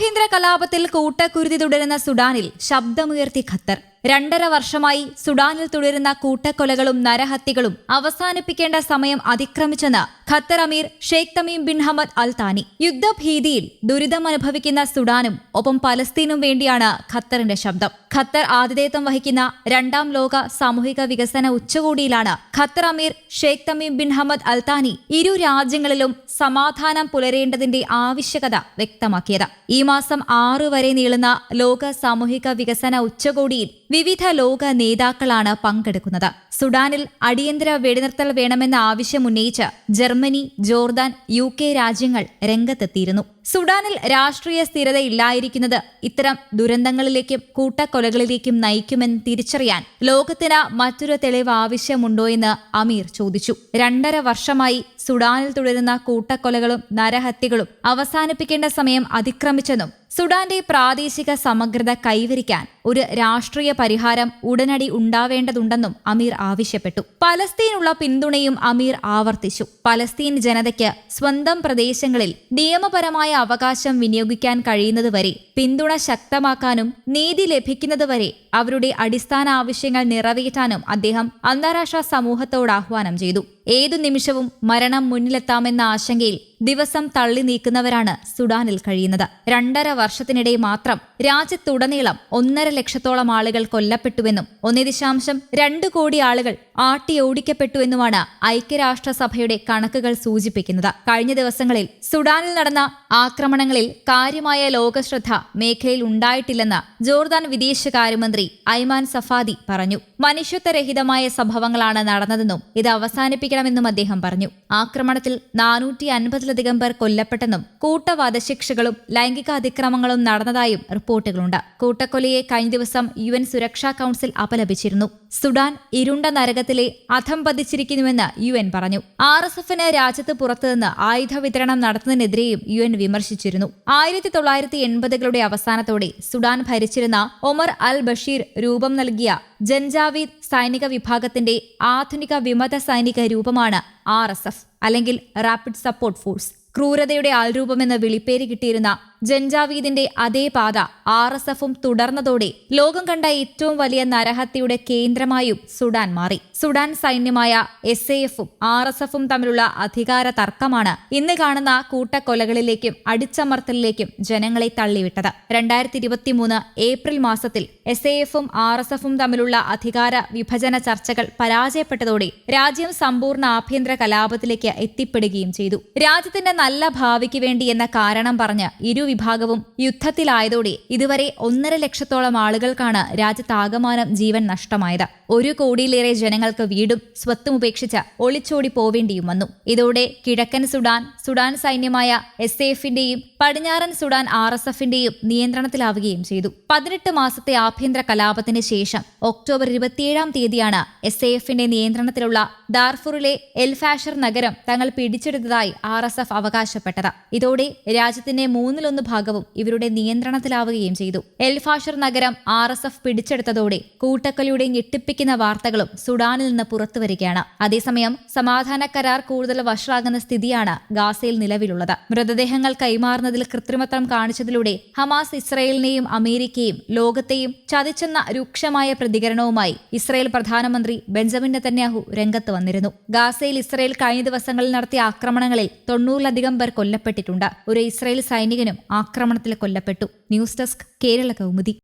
ആഭ്യന്തര കലാപത്തിൽ കൂട്ടക്കുരുതി തുടരുന്ന സുഡാനിൽ ശബ്ദമുയർത്തി ഖത്തർ. രണ്ടര വർഷമായി സുഡാനിൽ തുടരുന്ന കൂട്ടക്കൊലകളും നരഹത്യകളും അവസാനിപ്പിക്കേണ്ട സമയം അതിക്രമിച്ചെന്ന് ഖത്തർ അമീർ Sheikh Tamim bin Hamad Al Thani യുദ്ധഭീതിയിൽ ദുരിതമനുഭവിക്കുന്ന സുഡാനും ഒപ്പം പലസ്തീനും വേണ്ടിയാണ് ഖത്തറിന്റെ ശബ്ദം. ഖത്തർ ആതിഥേയത്വം വഹിക്കുന്ന രണ്ടാം ലോക സാമൂഹിക വികസന ഉച്ചകോടിയിലാണ് ഖത്തർ അമീർ Sheikh Tamim bin Hamad Al Thani ഇരു രാജ്യങ്ങളിലും സമാധാനം പുലരേണ്ടതിന്റെ ആവശ്യകത വ്യക്തമാക്കിയത്. ഈ മാസം ആറു വരെ നീളുന്ന ലോക സാമൂഹിക വികസന ഉച്ചകോടിയിൽ വിവിധ ലോക നേതാക്കളാണ് പങ്കെടുക്കുന്നത്. സുഡാനിൽ അടിയന്തര വെടിനിർത്തൽ വേണമെന്ന ആവശ്യം ഉന്നയിച്ച് ജർമ്മനി ജോർദാൻ യു രാജ്യങ്ങൾ രംഗത്തെത്തിയിരുന്നു. സുഡാനിൽ രാഷ്ട്രീയ സ്ഥിരത ഇല്ലായിരിക്കുന്നത് ഇത്തരം ദുരന്തങ്ങളിലേക്കും കൂട്ടക്കൊലകളിലേക്കും നയിക്കുമെന്ന് തിരിച്ചറിയാൻ ലോകത്തിന് മറ്റൊരു തെളിവ് ആവശ്യമുണ്ടോ എന്ന് അമീർ ചോദിച്ചു. രണ്ടര വർഷമായി സുഡാനിൽ തുടരുന്ന കൂട്ടക്കൊലകളും നരഹത്യകളും അവസാനിപ്പിക്കേണ്ട സമയം അതിക്രമിച്ചെന്നും സുഡാന്റെ പ്രാദേശിക സമഗ്രത കൈവരിക്കാൻ ഒരു രാഷ്ട്രീയ പരിഹാരം ഉടനടി ഉണ്ടാവേണ്ടതുണ്ടെന്നും അമീർ ആവശ്യപ്പെട്ടു. പലസ്തീനുള്ള പിന്തുണയും അമീർ ആവർത്തിച്ചു. പലസ്തീൻ ജനതയ്ക്ക് സ്വന്തം പ്രദേശങ്ങളിൽ നിയമപരമായ അവകാശം വിനിയോഗിക്കാൻ കഴിയുന്നതുവരെ പിന്തുണ ശക്തമാക്കാനും നീതി ലഭിക്കുന്നതുവരെ അവരുടെ അടിസ്ഥാന ആവശ്യങ്ങൾ നിറവേറ്റാനും അദ്ദേഹം അന്താരാഷ്ട്ര സമൂഹത്തോട് ആഹ്വാനം ചെയ്തു. ഏതു നിമിഷവും മരണം മുന്നിലെത്താമെന്ന ആശങ്കയിൽ ദിവസം തള്ളി നീക്കുന്നവരാണ് സുഡാനിൽ കഴിയുന്നത്. രണ്ടര വർഷത്തിനിടെ മാത്രം രാജ്യത്തുടനീളം ഒന്നര ലക്ഷത്തോളം ആളുകൾ കൊല്ലപ്പെട്ടുവെന്നും ഒന്നേ ദശാംശം രണ്ട് കോടി ആളുകൾ ആട്ടിയോടിക്കപ്പെട്ടുവെന്നുമാണ് ഐക്യരാഷ്ട്രസഭയുടെ കണക്കുകൾ സൂചിപ്പിക്കുന്നത്. കഴിഞ്ഞ ദിവസങ്ങളിൽ സുഡാനിൽ നടന്ന ആക്രമണങ്ങളിൽ കാര്യമായ ലോകശ്രദ്ധ മേഖലയിൽ ഉണ്ടായിട്ടില്ലെന്ന് ജോർദാൻ വിദേശകാര്യമന്ത്രി ഐമാൻ സഫാദി പറഞ്ഞു. മനുഷ്യത്വരഹിതമായ സംഭവങ്ങളാണ് നടന്നതെന്നും ഇത് അവസാനിപ്പിക്കണമെന്നും അദ്ദേഹം പറഞ്ഞു. ആക്രമണത്തിൽ നാനൂറ്റി അൻപതിലധികം പേർ കൊല്ലപ്പെട്ടെന്നും കൂട്ടവധശിക്ഷകളും ലൈംഗിക അതിക്രമങ്ങളും നടന്നതായും റിപ്പോർട്ടുകളുണ്ട്. കൂട്ടക്കൊലയെ കഴിഞ്ഞ ദിവസം യു എൻ സുരക്ഷാ കൌൺസിൽ അപലപിച്ചിരുന്നു. സുഡാൻ ഇരുണ്ട നരകത്തിലെ അധം പതിച്ചിരിക്കുന്നുവെന്ന് യു എൻ പറഞ്ഞു. ആർ എസ് എഫിന് രാജ്യത്ത് പുറത്തുനിന്ന് ആയുധ വിതരണം നടത്തുന്നതിനെതിരെയും യു എൻ വിമർശിച്ചിരുന്നു. ആയിരത്തി തൊള്ളായിരത്തി എൺപതുകളുടെ അവസാനത്തോടെ സുഡാൻ ഭരിച്ചിരുന്ന ഒമർ അൽ ബഷീർ രൂപം നൽകിയ ജൻജാവീദ് സൈനിക വിഭാഗത്തിന്റെ ആധുനിക വിമത സൈനിക രൂപമാണ് ആർ അല്ലെങ്കിൽ റാപ്പിഡ് സപ്പോർട്ട് ഫോഴ്സ് ക്രൂരതയുടെ ആൾരൂപമെന്ന് വിളിപ്പേര് കിട്ടിയിരുന്ന ജൻജാവീദിന്റെ അതേ പാത ആർ എസ് എഫും തുടർന്നതോടെ ലോകം കണ്ട ഏറ്റവും വലിയ നരഹത്യയുടെ കേന്ദ്രമായും സുഡാൻ മാറി. സുഡാൻ സൈന്യമായ എസ് എ എഫും ആർ എസ് എഫും തമ്മിലുള്ള അധികാര തർക്കമാണ് ഇന്ന് കാണുന്ന കൂട്ടക്കൊലകളിലേക്കും അടിച്ചമർത്തലിലേക്കും ജനങ്ങളെ തള്ളിവിട്ടത്. രണ്ടായിരത്തി ഇരുപത്തിമൂന്ന് ഏപ്രിൽ മാസത്തിൽ എസ് എ എഫും ആർ എസ് എഫും തമ്മിലുള്ള അധികാര വിഭജന ചർച്ചകൾ പരാജയപ്പെട്ടതോടെ രാജ്യം സമ്പൂർണ ആഭ്യന്തര കലാപത്തിലേക്ക് എത്തിപ്പെടുകയും ചെയ്തു. രാജ്യത്തിന്റെ നല്ല ഭാവിക്ക് വേണ്ടി എന്ന കാരണം പറഞ്ഞ് ഇരു വിഭാഗവും യുദ്ധത്തിലായതോടെ ഇതുവരെ ഒന്നര ലക്ഷത്തോളം ആളുകൾക്കാണ് രാജ്യത്താകമാനം ജീവൻ നഷ്ടമായത്. ഒരു കോടിയിലേറെ ജനങ്ങൾക്ക് വീടും സ്വത്തും ഉപേക്ഷിച്ച് ഒളിച്ചോടി പോവേണ്ടിയും വന്നു. ഇതോടെ കിഴക്കൻ സുഡാൻ സുഡാൻ സൈന്യമായ എസ് എഫിന്റെയും പടിഞ്ഞാറൻ സുഡാൻ ആർ എസ് എഫിന്റെയും നിയന്ത്രണത്തിലാവുകയും ചെയ്തു. പതിനെട്ട് മാസത്തെ ആഭ്യന്തര കലാപത്തിന് ശേഷം ഒക്ടോബർ ഇരുപത്തിയേഴാം തീയതിയാണ് എസ് എ എഫിന്റെ നിയന്ത്രണത്തിലുള്ള ദാർഫുറിലെ എൽഫാഷർ നഗരം തങ്ങൾ പിടിച്ചെടുത്തതായി ആർ എസ് എഫ് അവകാശപ്പെട്ടത്. ഇതോടെ രാജ്യത്തിന്റെ മൂന്നിലൊന്ന് ഭാഗവും ഇവരുടെ നിയന്ത്രണത്തിലാവുകയും ചെയ്തു. എൽഫാഷർ നഗരം ആർ എസ് എഫ് പിടിച്ചെടുത്തതോടെ കൂട്ടക്കൊലയുടെ ഞെട്ടിപ്പിക്കുന്ന വാർത്തകളും സുഡാനിൽ നിന്ന് പുറത്തുവരികയാണ്. അതേസമയം സമാധാന കരാർ കൂടുതൽ വഷളാകുന്ന സ്ഥിതിയാണ് ഗാസയിൽ നിലവിലുള്ളത്. മൃതദേഹങ്ങൾ കൈമാറുന്നതിൽ കൃത്രിമത്വം കാണിച്ചതിലൂടെ ഹമാസ് ഇസ്രയേലിനെയും അമേരിക്കയും ലോകത്തെയും ചതിച്ചെന്ന രൂക്ഷമായ പ്രതികരണവുമായി ഇസ്രയേൽ പ്രധാനമന്ത്രി ബെഞ്ചമിൻ നെതന്യാഹു രംഗത്ത് വന്നിരുന്നു. ഗാസയിൽ ഇസ്രയേൽ കഴിഞ്ഞ ദിവസങ്ങളിൽ നടത്തിയ ആക്രമണങ്ങളിൽ തൊണ്ണൂറിലധികം പേർ കൊല്ലപ്പെട്ടിട്ടുണ്ട്. ഒരു ഇസ്രയേൽ സൈനികനും ആക്രമണത്തിൽ കൊല്ലപ്പെട്ടു. News desk Kerala Kaumudi.